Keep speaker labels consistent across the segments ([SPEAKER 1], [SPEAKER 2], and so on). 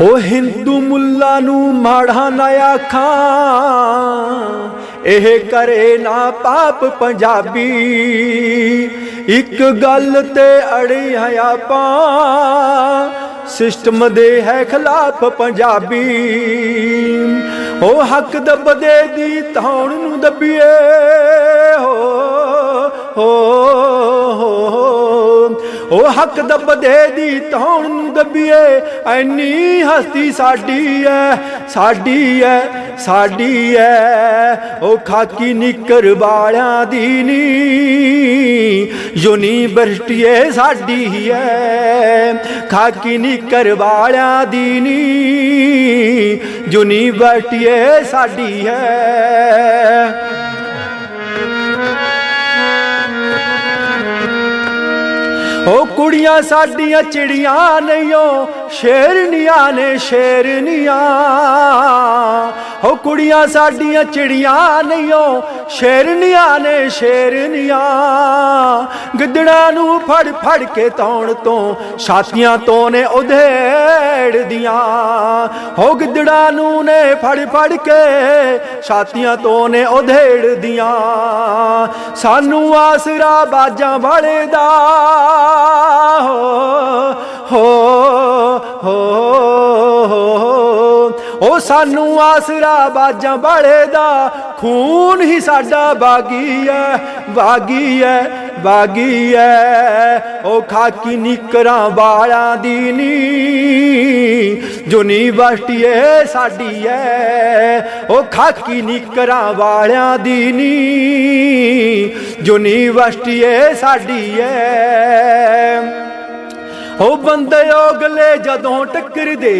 [SPEAKER 1] ਹੋ ਹਿੰਦੂ ਮੁੱਲਾ ਨੂੰ ਮਾੜਾ ਨਾ ਆਖਾਂ, ਇਹ ਕਰੇ ਨਾ ਪਾਪ ਪੰਜਾਬੀ। ਇੱਕ ਗੱਲ ਤੇ ਅੜੀ ਹੈ ਆਪਾਂ, ਸਿਸਟਮ ਦੇ ਹੈ ਖਿਲਾਫ ਪੰਜਾਬੀ। ਉਹ ਹੱਕ ਦਬਦੇ ਦੀ ਧੌਣ ਨੂੰ ਦੱਬੀਏ ਹੋ ਹੋ। ਉਹ ਹੱਕ ਦਬਦੇ ਦੀ ਧੌਣ ਨੂੰ ਦੱਬੀਏ, ਐਨੀ ਹਸਤੀ ਸਾਡੀ ਐ ਸਾਡੀ ਐ ਸਾਡੀ ਐ। ਉਹ ਖਾਕੀ ਨਿੱਕਰ ਵਾਲਿਆਂ ਦੀ ਨੀ ਯੂਨੀਵਰਸਿਟੀਏ ਸਾਡੀ ਐ। ਖਾਕੀ ਨਿੱਕਰ ਵਾਲਿਆਂ ਦੀ ਨੀ ਯੂਨੀਵਰਸਿਟੀਏ ਸਾਡੀ ਐ। ਉਹ ਕੁੜੀਆਂ ਸਾਡੀਆਂ ਚਿੜੀਆਂ ਨਹੀਂਓ ਸ਼ੇਰਨੀਆਂ ਨੇ ਸ਼ੇਰਨੀਆਂ। ਉਹ ਕੁੜੀਆਂ ਸਾਡੀਆਂ ਚਿੜੀਆਂ ਨਹੀਂਓ, ਸ਼ੇਰਨੀਆਂ ਨੇ ਸ਼ੇਰਨੀਆਂ। ਗਿੱਦੜਾਂ ਨੂੰ ਫੜ ਫੜ ਕੇ ਤੌਣ ਤੋਂ, ਛਾਤੀਆਂ ਤੋਂ ਨੇ ਉਧੇੜਦੀਆਂ। ਹੋ ਗਿੱਦੜਾਂ ਨੂੰ ਨੇ ਫੜ ਫੜ ਕੇ, ਛਾਤੀਆਂ ਤੋਂ ਨੇ ਉਧੇੜਦੀਆਂ। ਸਾਨੂੰ ਆਸਰਾ ਬਾਜਾਂ ਵਾਲੇ ਦਾ ਹੋ। ਹੋ ਉਹ ਸਾਨੂੰ ਆਸਰਾ ਬਾਜਾਂ ਵਾਲੇ ਦਾ ਖੂਨ ਹੀ ਸਾਡਾ ਬਾਗੀ ਐ ਬਾਗੀ ਐ ਬਾਗੀ ਐ। ਉਹ ਖਾਕੀ ਨਿਕਰਾਂ ਵਾਲਾਂ ਦੀ ਨੀ ਯੂਨੀਵਰਸਿਟੀ ਏ ਸਾਡੀ ਐ। ਉਹ ਖਾਕੀ ਨਿਕਰਾਂ ਵਾਲਿਆਂ ਦੀ ਨੀ ਯੂਨੀਵਰਸਿਟੀ ਏ ਸਾਡੀ ਐ। ਹੋ ਬੰਦੇ ਓਗਲੇ ਜਦੋਂ ਟੱਕਰਦੇ,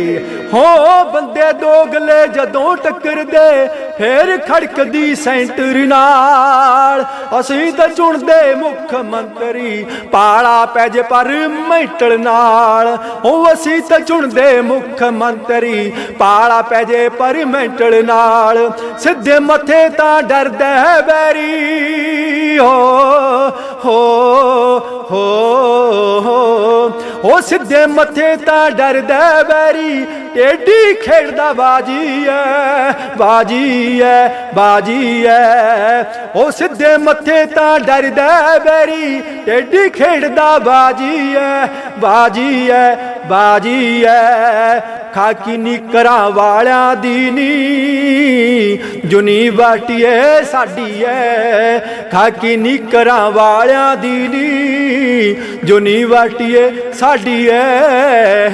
[SPEAKER 1] ਹੋ ਬੰਦੇ ਦੋਗਲੇ ਜਦੋਂ ਟੱਕਰਦੇ, ਫੇਰ ਖੜਕਦੀ ਸੈਂਟਰ ਨਾਲ। ਅਸੀਂ ਤਾਂ ਚੁਣਦੇ ਮੁੱਖ ਮੰਤਰੀ, ਪਾਲਾ ਪੈ ਜੇ ਪਰ ਮੈਂਟਲ ਨਾਲ। ਹੋ ਅਸੀਂ ਤਾਂ ਚੁਣਦੇ ਮੁੱਖ ਮੰਤਰੀ, ਪਾਲਾ ਪੈ ਜੇ ਪਰ ਮੈਂਟਲ ਨਾਲ। ਸਿੱਧੇ ਮੱਥੇ ਤਾਂ ਡਰਦਾ ਹੈ ਬੈਰੀ ਹੋ ਹੋ ਹੋ ਹੋ ਉਹ ਸਿੱਧੇ ਮੱਥੇ ਤਾਂ ਡਰਦਾ ਬੈਰੀ ਟੇਡੀ ਖੇਡਦਾ ਬਾਜੀ ਐ ਬਾਜੀ ਐ ਬਾਜੀ ਐ। ਉਹ ਸਿੱਧੇ ਮੱਥੇ ਤਾਂ ਡਰਦਾ ਬੈਰੀ ਟੇਡੀ ਖੇਡਦਾ ਬਾਜੀ ਐ ਬਾਜੀ ਐ। ਬਾਜੀ ਐ, ਖਾਕੀ ਨਿਕਰਾਂ ਵਾਲਿਆਂ ਦੀ ਨੀ। ਯੂਨੀਵਰਸਿਟੀ ਏ ਸਾਡੀ ਐ, ਖਾਕੀ ਨਿਕਰਾਂ ਵਾਲਿਆਂ ਦੀ ਨੀ। ਯੂਨੀਵਰਸਿਟੀ ਏ ਸਾਡੀ ਐ